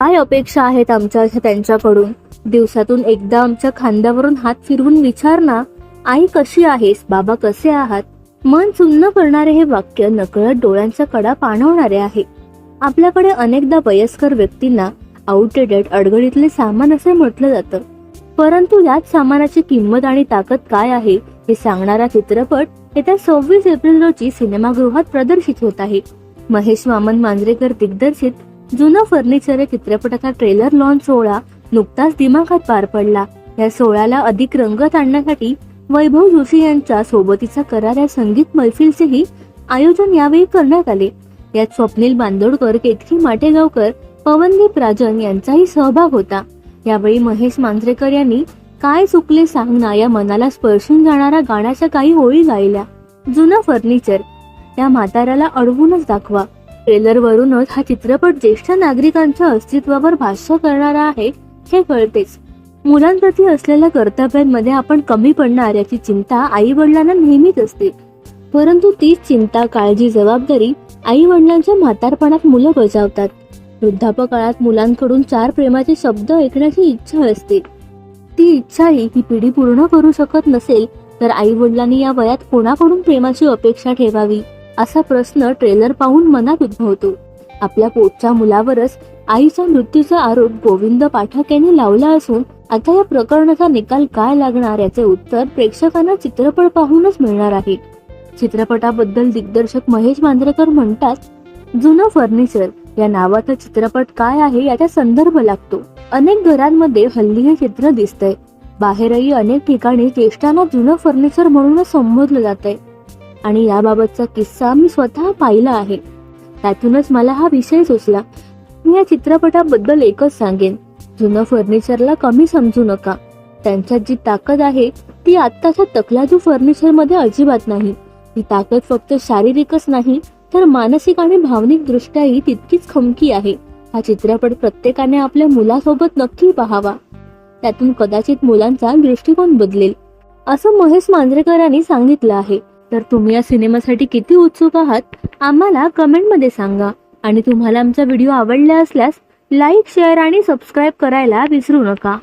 काय अपेक्षा आहेत आमच्या अशा त्यांच्याकडून? दिवसातून एकदा आमच्या खांद्यावरून हात फिरवून विचार ना. आई कशी आहेस? बाबा कसे आहात? मन चुन्न करणारे हे वाक्य नकळत डोळ्यांच्या कडा पाणवणारे आहे. आपल्याकडे अनेकदा वयस्कर व्यक्तींना आउटडेटेड अडगडीतले सामान असे म्हटलं जातं. परंतु याच सामानाची किंमत आणि ताकद काय आहे हे सांगणारा चित्रपट येत्या सव्वीस एप्रिल रोजी सिनेमागृहात प्रदर्शित होत आहे. महेश वामन मांजरेकर दिग्दर्शित जुनं फर्निचर या चित्रपटाचा ट्रेलर लॉन्च सोहळा नुकताच दिमाखात पार पडला. या सोहळ्याला अधिक रंगत आणण्यासाठी वैभव जोशी यांच्या सोबतीचा करार या संगीत मैफिलचेही आयोजन यावेळी करण्यात आले. यात स्वप्नील बांदोडकर केतकी माटेगावकर पवनदीप राजन यांचाही सहभाग होता. यावेळी महेश मांजरेकर यांनी काय चुकले सांगना या मनाला स्पर्शून जाणाऱ्या गाण्याच्या काही ओळी गायल्या. जुनं फर्निचर या म्हाताऱ्याला अडवूनच दाखवा. ट्रेलरवरूनच हा चित्रपट ज्येष्ठ नागरिकांच्या अस्तित्वावर भाष्य करणारा आहे हे कळतेच. मुलांप्रती असलेल्या कर्तव्यांमध्ये आपण कमी पडणार याची चिंता आई वडिलांना नेहमीच असते. परंतु तीच चिंता काळजी जबाबदारी आई वडिलांच्या म्हातारपणात मुलं बजावतात. वृद्धापकाळात मुलांकडून चार प्रेमाचे शब्द ऐकण्याची इच्छा असते. ती इच्छाही ही पिढी पूर्ण करू शकत नसेल तर आई वडिलांनी या वयात कोणाकडून प्रेमाची अपेक्षा ठेवावी? असा प्रश्न ट्रेलर पाहून मनात उद्भवतो. आपल्या पोटच्या मुलावरच आईच्या मृत्यूचा आरोप गोविंद पाठक यांनी लावला असून आता या प्रकरणाचा निकाल काय लागणार याचे उत्तर प्रेक्षकांना चित्रपट पाहूनच मिळणार आहे. चित्रपटाबद्दल दिग्दर्शक महेश मांजरेकर म्हणतात जुनं फर्निचर या नावाचा चित्रपट काय आहे याचा संदर्भ लागतो. अनेक घरांमध्ये हल्ली हे चित्र दिसतंय. बाहेरही अनेक ठिकाणी ज्येष्ठांना जुनं फर्निचर म्हणूनच संबोधलं जात आहे आणि याबाबतचा किस्सा मी स्वतः पाहिला आहे. त्यातूनच मला हा विषय सुचला. मी या चित्रपटाबद्दल एकच सांगेन. जुनं फर्निचरला कमी समजू नका. त्यांच्यात जी ताकद आहे ती आत्ताच्या तकलाजू फर्निचरमध्ये अजिबात नाही. ही ताकद फक्त शारीरिकच नाही तर मानसिक आणि भावनिक दृष्ट्याही तितकीच खमकी आहे. हा चित्रपट प्रत्येकाने आपल्या मुलासोबत नक्की पाहावा. त्यातून कदाचित मुलांचा दृष्टिकोन बदलेल. असं महेश मांजरेकरांनी सांगितलं आहे. तर तुम्ही या सिनेमासाठी किती उत्सुक आहात आम्हाला कमेंटमध्ये सांगा. आणि तुम्हाला आमचा व्हिडिओ आवडला असल्यास लाईक शेअर आणि सबस्क्राईब करायला विसरू नका.